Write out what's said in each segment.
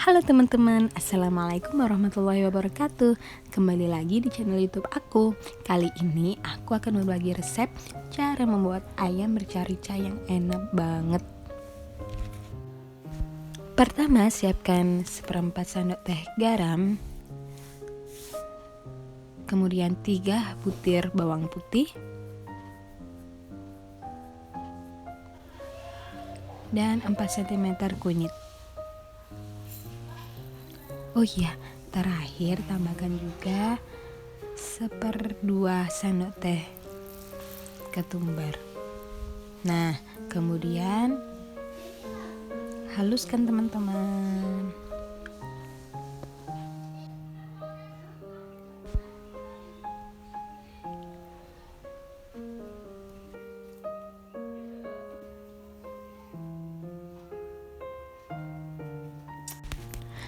Halo teman-teman, Assalamualaikum warahmatullahi wabarakatuh. Kembali lagi di channel youtube aku. Kali ini aku akan berbagi resep cara membuat ayam bercarica yang enak banget. Pertama siapkan seperempat sendok teh garam. Kemudian 3 butir bawang putih. Dan 4 cm kunyit Oh iya, terakhir tambahkan juga seperdua sendok teh ketumbar. Nah, kemudian haluskan teman-teman.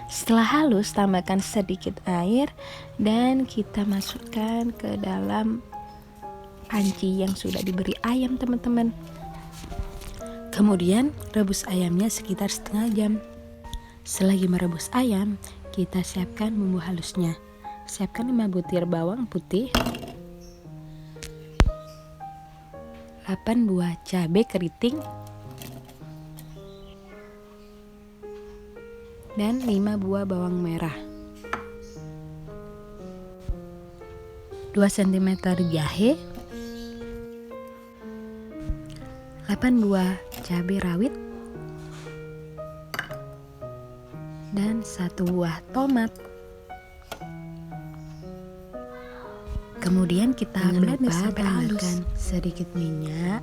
Setelah halus, tambahkan sedikit air dan kita masukkan ke dalam panci yang sudah diberi ayam, teman-teman. Kemudian, rebus ayamnya sekitar setengah jam. Selagi merebus ayam, kita siapkan bumbu halusnya. Siapkan 5 butir bawang putih, 8 buah cabai keriting, dan 5 buah bawang merah. 2 cm jahe. 8 buah cabai rawit. Dan satu buah tomat. Kemudian kita blend sampai halus. sedikit minyak.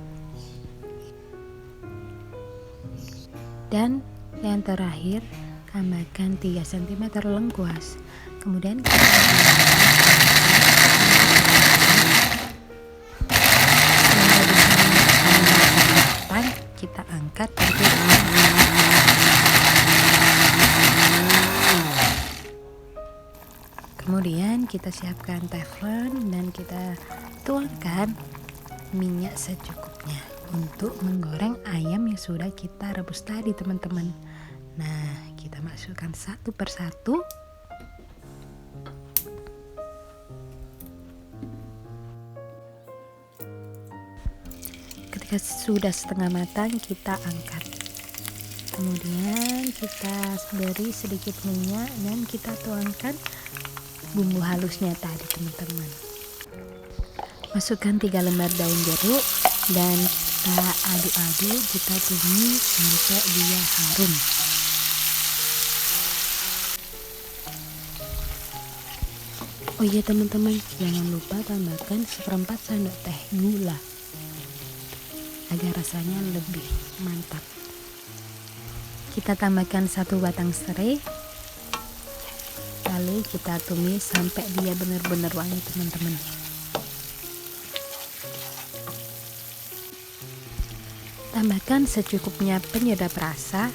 Dan yang terakhir tambahkan 3 cm lengkuas. Kemudian kita kita angkat. Kemudian kita siapkan teflon dan kita tuangkan minyak secukupnya untuk menggoreng ayam yang sudah kita rebus tadi teman-teman Nah, kita masukkan satu persatu. Ketika sudah setengah matang, kita angkat. Kemudian kita beri sedikit minyak dan kita tuangkan bumbu halusnya tadi, teman-teman. Masukkan tiga lembar daun jeruk dan kita aduk-aduk, kita tumis sampai dia harum. Oh iya teman-teman, jangan lupa tambahkan seperempat sendok teh gula agar rasanya lebih mantap. Kita tambahkan satu batang serai, lalu kita tumis sampai dia benar-benar wangi teman-teman. Tambahkan secukupnya penyedap rasa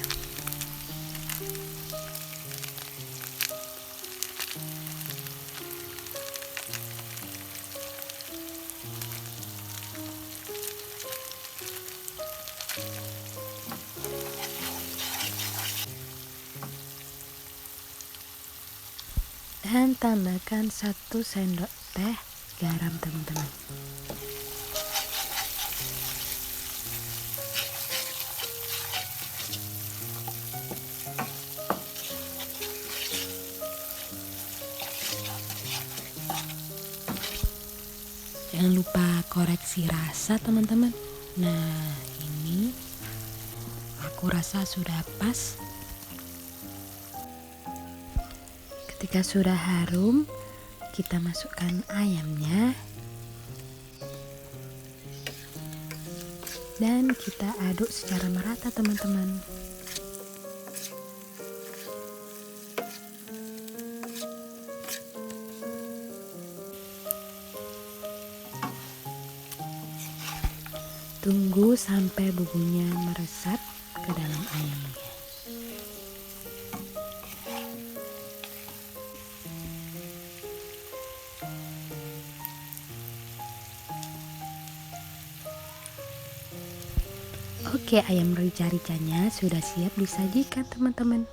dan tambahkan satu sendok teh garam teman-teman. Jangan lupa koreksi rasa teman-teman. Nah ini aku rasa sudah pas Ketika sudah harum, kita masukkan ayamnya dan kita aduk secara merata teman-teman. Tunggu sampai bumbunya meresap ke dalam ayamnya. Oke, ayam rica-ricanya sudah siap disajikan, teman-teman.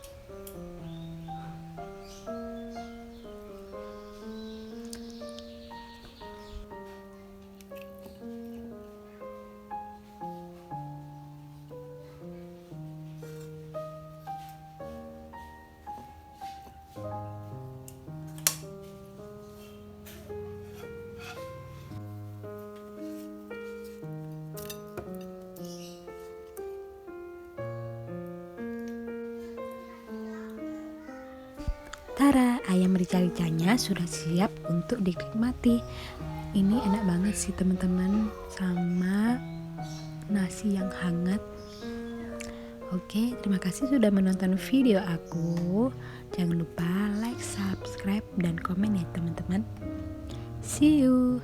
Tara, ayam rica-ricanya sudah siap untuk dinikmati. Ini enak banget sih teman-teman sama nasi yang hangat. Oke, terima kasih sudah menonton video aku. Jangan lupa like, subscribe, dan komen ya teman-teman. See you.